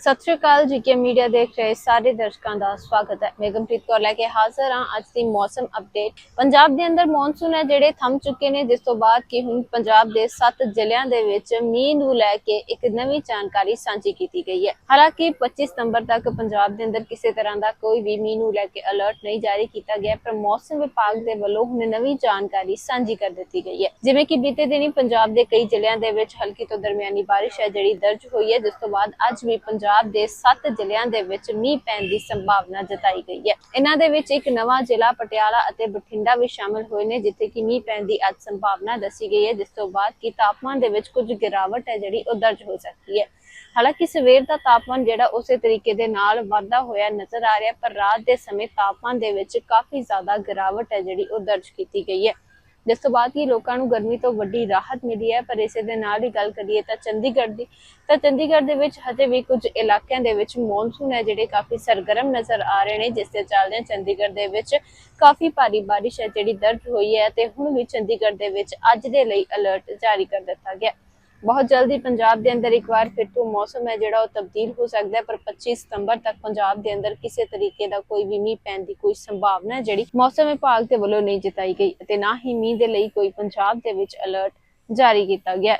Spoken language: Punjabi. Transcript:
ਸਤਿ ਸ਼੍ਰੀ ਅਕਾਲ ਜੀਕੇ ਮੀਡੀਆ ਦੇਖ ਰਹੇ ਸਾਰੇ ਦਰਸ਼ਕਾਂ ਦਾ ਸਵਾਗਤ ਹੈ। ਮੈਂ ਗਮਪ੍ਰੀਤ ਕੌਰ ਲੈ ਕੇ ਹਾਜ਼ਰ ਹਾਂ ਅੱਜ ਦੀ ਮੌਸਮ ਅਪਡੇਟ ਪੰਜਾਬ ਦੇ ਅੰਦਰ ਮੌਨਸੂਨ ਹੈ ਜਿਹੜੇ ਥੰਮ ਚੁੱਕੇ ਨੇ, ਜਿਸ ਤੋਂ ਬਾਅਦ ਕਿ ਹੁਣ ਪੰਜਾਬ ਦੇ 7 ਜ਼ਿਲ੍ਹਿਆਂ ਦੇ ਵਿੱਚ ਮੀਂਹ ਨੂੰ ਲੈ ਕੇ ਇੱਕ ਨਵੀਂ ਜਾਣਕਾਰੀ ਸਾਂਝੀ ਕੀਤੀ ਗਈ ਹੈ। ਹਾਲਾਂਕਿ 25 ਸਤੰਬਰ ਤੱਕ ਪੰਜਾਬ ਦੇ ਅੰਦਰ ਕਿਸੇ ਤਰ੍ਹਾਂ ਦਾ ਕੋਈ ਵੀ ਮੀਂਹ ਨੂੰ ਲੈ ਕੇ ਅਲਰਟ ਨਹੀਂ ਜਾਰੀ ਕੀਤਾ ਗਿਆ, ਪਰ ਮੌਸਮ ਵਿਭਾਗ ਦੇ ਵੱਲੋਂ ਹੁਣ ਨਵੀਂ ਜਾਣਕਾਰੀ ਸਾਂਝੀ ਕਰ ਦਿੱਤੀ ਗਈ ਹੈ। ਜਿਵੇਂ ਕਿ ਬੀਤੇ ਦਿਨੀ ਪੰਜਾਬ ਦੇ ਕਈ ਜ਼ਿਲ੍ਹਿਆਂ ਦੇ ਵਿੱਚ ਹਲਕੀ ਤੋਂ ਦਰਮਿਆਨੀ ਬਾਰਿਸ਼ ਹੈ ਜਿਹੜੀ ਦਰਜ ਹੋਈ ਹੈ, ਜਿਸ ਤੋਂ ਬਾਅਦ ਅੱਜ ਵੀ ਪੰਜਾਬ ਦੇ 7 ਜ਼ਿਲ੍ਹਿਆਂ ਦੇ ਵਿੱਚ ਮੀਂਹ ਪੈਣ ਦੀ ਸੰਭਾਵਨਾ ਜਤਾਈ ਗਈ ਹੈ। ਇਹਨਾਂ ਦੇ ਵਿੱਚ ਇੱਕ ਨਵਾਂ ਜ਼ਿਲ੍ਹਾ ਪਟਿਆਲਾ ਅਤੇ ਬਠਿੰਡਾ ਵੀ ਸ਼ਾਮਲ ਹੋਏ ਨੇ, ਜਿੱਥੇ ਕਿ ਮੀਂਹ ਪੈਣ ਦੀ ਅੱਜ ਸੰਭਾਵਨਾ ਦੱਸੀ ਗਈ ਹੈ, ਜਿਸ ਤੋਂ ਬਾਅਦ ਕਿ ਤਾਪਮਾਨ ਦੇ ਵਿੱਚ ਕੁਝ ਗਿਰਾਵਟ ਹੈ ਜਿਹੜੀ ਉਹ ਦਰਜ ਹੋ ਸਕਦੀ ਹੈ। ਹਾਲਾਂਕਿ ਸਵੇਰ ਦਾ ਤਾਪਮਾਨ ਜਿਹੜਾ ਉਸੇ ਤਰੀਕੇ ਦੇ ਨਾਲ ਵਾਧਾ ਹੋਇਆ ਨਜ਼ਰ ਆ ਰਿਹਾ ਪਰ ਰਾਤ ਦੇ ਸਮੇਂ ਤਾਪਮਾਨ ਦੇ ਵਿੱਚ ਕਾਫੀ ਜ਼ਿਆਦਾ ਗਿਰਾਵਟ ਹੈ ਜਿਹੜੀ ਉਹ ਦਰਜ ਕੀਤੀ ਗਈ ਹੈ। ਜਿਸ ਤੋਂ ਬਾਅਦ ਹੀ ਲੋਕਾਂ ਨੂੰ ਗਰਮੀ ਤੋਂ ਵੱਡੀ ਰਾਹਤ ਮਿਲੀ ਹੈ, ਪਰ ਇਸੇ ਦੇ ਨਾਲ ਹੀ ਗੱਲ ਕਰੀਏ ਤਾਂ ਚੰਡੀਗੜ੍ਹ ਦੀ, ਤਾਂ ਚੰਡੀਗੜ੍ਹ ਦੇ ਵਿੱਚ ਹਜੇ ਵੀ ਕੁਝ ਇਲਾਕਿਆਂ ਦੇ ਵਿੱਚ ਮੌਨਸੂਨ ਹੈ, ਜਿਹੜੇ ਕਾਫੀ ਸਰਗਰਮ ਨਜ਼ਰ ਆ ਰਹੇ ਨੇ, ਜਿਸ ਦੇ ਚੱਲਦੇ ਚੰਡੀਗੜ੍ਹ ਦੇ ਵਿੱਚ ਕਾਫੀ ਭਾਰੀ ਬਾਰਿਸ਼ ਹੈ, ਜਿਹੜੀ ਦਰਜ ਹੋਈ ਹੈ, ਤੇ ਹੁਣ ਵੀ ਚੰਡੀਗੜ੍ਹ ਦੇ ਵਿੱਚ ਅੱਜ ਦੇ ਲਈ ਅਲਰਟ ਜਾਰੀ ਕਰ ਦਿੱਤਾ ਗਿਆ ਬਹੁਤ ਜਲਦੀ ਪੰਜਾਬ ਦੇ ਅੰਦਰ ਇੱਕ ਵਾਰ ਫਿਰ ਤੋਂ ਮੌਸਮ ਹੈ ਜਿਹੜਾ ਉਹ ਤਬਦੀਲ ਹੋ ਸਕਦਾ ਹੈ, ਪਰ 25 ਸਤੰਬਰ ਤੱਕ ਪੰਜਾਬ ਦੇ ਅੰਦਰ ਕਿਸੇ ਤਰੀਕੇ ਦਾ ਕੋਈ ਵੀ ਮੀਂਹ ਪੈਣ ਦੀ ਕੋਈ ਸੰਭਾਵਨਾ ਹੈ ਜਿਹੜੀ ਮੌਸਮ ਵਿਭਾਗ ਦੇ ਵੱਲੋਂ ਨਹੀਂ ਜਤਾਈ ਗਈ ਅਤੇ ਨਾ ਹੀ ਮੀਂਹ ਦੇ ਲਈ ਕੋਈ ਪੰਜਾਬ ਦੇ ਵਿੱਚ ਅਲਰਟ ਜਾਰੀ ਕੀਤਾ ਗਿਆ।